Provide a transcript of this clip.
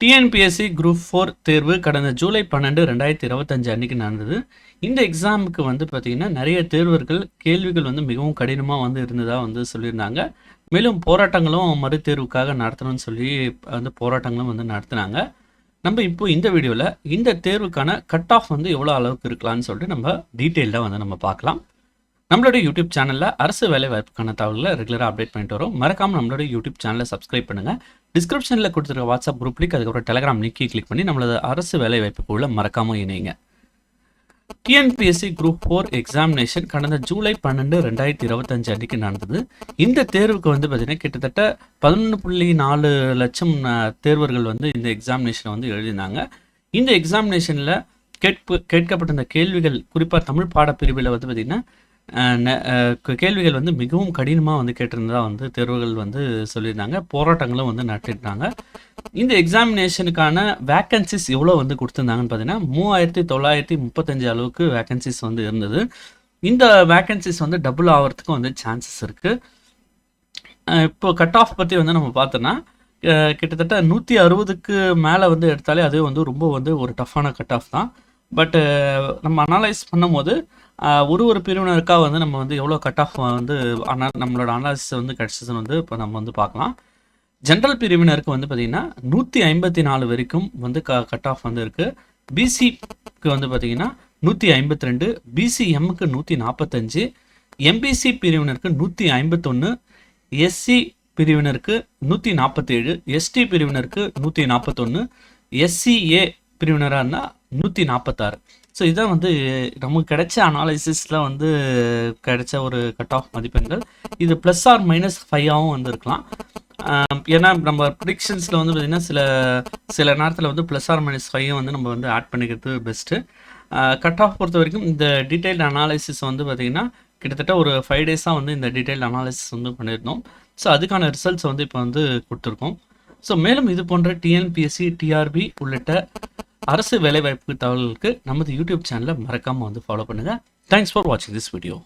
TNPSC group four தேர்வு கடந்த July பன்னெண்டு ரெண்டாயிரத்தி இருபத்தஞ்சு அன்னைக்கு நடந்தது. இந்த எக்ஸாமுக்கு வந்து பார்த்திங்கன்னா நிறைய தேர்வர்கள் கேள்விகள் வந்து மிகவும் கடினமாக வந்து இருந்ததாக வந்து சொல்லியிருந்தாங்க. மேலும் போராட்டங்களும் மறுதேர்வுக்காக நடத்தணும்னு சொல்லி வந்து போராட்டங்களும் வந்து நடத்தினாங்க. நம்ம இப்போ இந்த வீடியோவில் இந்த தேர்வுக்கான கட் ஆஃப் வந்து எவ்வளோ அளவுக்கு இருக்கலாம்னு சொல்லிட்டு நம்ம டீட்டெயிலாக வந்து நம்ம பார்க்கலாம். நம்மளோட யூடியூப் சேனலில் அரசு வேலை வாய்ப்புக்கான தகவல்களை ரெகுலராக அப்டேட் பண்ணிட்டு வரோம். மறக்காமல் நம்மளோட யூடியூப் சேனலை சப்ஸ்கிரைப் பண்ணுங்கள் டிஸ்கிரிப்ஷனில் கொடுத்துருக்க வாட்ஸ்அப் குரூப் லிங்க் அதுக்கப்புறம் டெலகிராம் லிங்கி கிளிக் பண்ணி நம்மளோட அரசு வேலை வாய்ப்புக்குள்ள மறக்காமல் இணைங்க. டிஎன்பிஎஸ்சி குரூப் ஃபோர் எக்ஸாமினேஷன் கடந்த ஜூலை பன்னெண்டு ரெண்டாயிரத்தி இருபத்தஞ்சு அன்றைக்கு நடந்தது. இந்த தேர்வுக்கு வந்து பார்த்தீங்கன்னா கிட்டத்தட்ட பதினொன்று புள்ளி நாலு லட்சம் தேர்வர்கள் வந்து இந்த எக்ஸாமினேஷனை வந்து எழுதினாங்க இந்த எக்ஸாமினேஷனில் கேட்பு கேட்கப்பட்ட இந்த கேள்விகள் குறிப்பாக தமிழ் பாடப்பிரிவில் வந்து பார்த்திங்கன்னா கேள்விகள் வந்து மிகவும் கடினமாக வந்து கேட்டிருந்ததாக வந்து தேர்வுகள் வந்து சொல்லியிருந்தாங்க. போராட்டங்களும் வந்து நடத்திருந்தாங்க இந்த எக்ஸாமினேஷனுக்கான வேக்கன்சிஸ் எவ்வளோ வந்து கொடுத்துருந்தாங்கன்னு பார்த்தீங்கன்னா மூவாயிரத்தி தொள்ளாயிரத்தி முப்பத்தஞ்சு அளவுக்கு வேக்கன்சிஸ் வந்து இருந்தது. இந்த வேக்கன்சிஸ் வந்து டபுள் ஆகிறதுக்கும் வந்து சான்சஸ் இருக்குது இப்போ கட் ஆஃப் பற்றி வந்து நம்ம பார்த்தோன்னா கிட்டத்தட்ட நூற்றி அறுபதுக்கு மேலே வந்து எடுத்தாலே அது வந்து ரொம்ப வந்து ஒரு டஃப்பான கட் ஆஃப் தான். பட்டு uh, நம்ம அனலைஸ் பண்ணும்போது uh, ஒரு ஒரு பிரிவினருக்காக வந்து நம்ம வந்து எவ்வளோ கட் ஆஃப் வந்து அனா நம்மளோட அனாலிசிஸ் வந்து கிடச்சதுன்னு வந்து இப்போ நம்ம வந்து பார்க்கலாம். ஜென்ரல் பிரிவினருக்கு வந்து பார்த்திங்கன்னா நூற்றி ஐம்பத்தி நாலு வரைக்கும் வந்து க கட் ஆஃப் வந்து இருக்குது பிசிக்கு வந்து பார்த்திங்கன்னா நூற்றி ஐம்பத்தி ரெண்டு பிசிஎம்முக்கு நூற்றி நாற்பத்தஞ்சு எம்பிசி பிரிவினருக்கு நூற்றி ஐம்பத்தொன்று எஸ்சி பிரிவினருக்கு நூற்றி நாற்பத்தேழு எஸ்டி பிரிவினருக்கு நூற்றி நாற்பத்தொன்று எஸ்சிஏ பிரிவினராக இருந்தால் நூற்றி நாற்பத்தாறு ஸோ இதான் வந்து நமக்கு கிடைச்ச அனாலிசிஸில் வந்து கிடைச்ச ஒரு கட் ஆஃப் மதிப்பெண்கள். இது ப்ளஸ் ஆர் மைனஸ் ஃபைவாகவும் வந்துருக்கலாம் ஏன்னா நம்ம ப்ரிடிக்ஷன்ஸில் வந்து பார்த்திங்கன்னா சில சில நேரத்தில் வந்து ப்ளஸ் ஆர் மைனஸ் ஃபைவ் வந்து நம்ம வந்து ஆட் பண்ணிக்கிறது பெஸ்ட்டு கட் ஆஃப் பொறுத்த வரைக்கும் இந்த டீட்டெயில்டு அனாலிசிஸ் வந்து பார்த்திங்கன்னா கிட்டத்தட்ட ஒரு ஃபைவ் டேஸாக வந்து இந்த டீட்டெயில் அனாலிசிஸ் வந்து பண்ணியிருந்தோம். ஸோ அதுக்கான ரிசல்ட்ஸ் வந்து இப்போ வந்து கொடுத்துருக்கோம். ஸோ மேலும் இது போன்ற டிஎன்பிஎஸ்சி டிஆர்பி உள்ளிட்ட அரசு வேலைவாய்ப்பு தகவல்களுக்கு நமது யூடியூப் சேனலை மறக்காமல் வந்து ஃபாலோ பண்ணுங்கள் தேங்க்ஸ் ஃபார் வாட்சிங் திஸ் வீடியோ